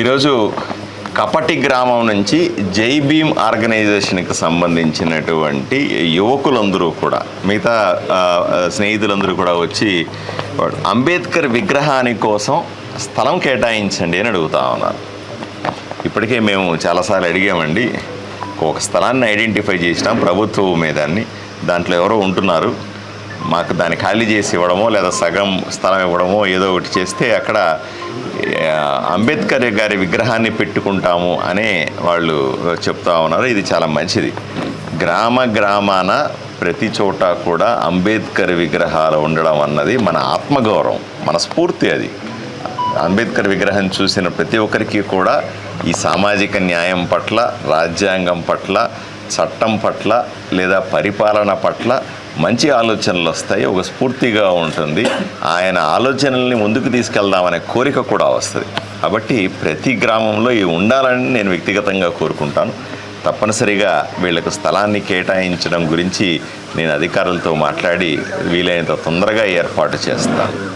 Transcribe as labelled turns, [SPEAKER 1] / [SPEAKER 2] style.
[SPEAKER 1] ఈరోజు కపటి గ్రామం నుంచి జై భీమ్ ఆర్గనైజేషన్కి సంబంధించినటువంటి యువకులందరూ కూడా మిగతా స్నేహితులందరూ కూడా వచ్చి అంబేద్కర్ విగ్రహాని కోసం స్థలం కేటాయించండి అని అడుగుతా ఉన్నారు. ఇప్పటికే మేము చాలాసార్లు అడిగామండి ఒక స్థలాన్ని ఐడెంటిఫై చేసినాం ప్రభుత్వం మీదాన్ని దాంట్లో ఎవరో ఉంటున్నారు మాకు దాన్ని ఖాళీ చేసి ఇవ్వడమో లేదా సగం స్థలం ఇవ్వడమో ఏదో ఒకటి చేస్తే అక్కడ అంబేద్కర్ గారి విగ్రహాన్ని పెట్టుకుంటాము అనే వాళ్ళు చెప్తా ఉన్నారు. ఇది చాలా మంచిది. గ్రామ గ్రామాన ప్రతి చోట కూడా అంబేద్కర్ విగ్రహాలు ఉండడం అన్నది మన ఆత్మగౌరవం మన స్ఫూర్తి అది. అంబేద్కర్ విగ్రహం చూసిన ప్రతి ఒక్కరికి కూడా ఈ సామాజిక న్యాయం పట్ల రాజ్యాంగం పట్ల చట్టం పట్ల లేదా పరిపాలన పట్ల మంచి ఆలోచనలు వస్తాయి ఒక స్ఫూర్తిగా ఉంటుంది. ఆయన ఆలోచనల్ని ముందుకు తీసుకెళ్దామనే కోరిక కూడా వస్తుంది. కాబట్టి ప్రతి గ్రామంలో ఇవి ఉండాలని నేను వ్యక్తిగతంగా కోరుకుంటాను. తప్పనిసరిగా వీళ్ళకు స్థలాన్ని కేటాయించడం గురించి నేను అధికారులతో మాట్లాడి వీలైనంత తొందరగా ఏర్పాటు చేస్తాను.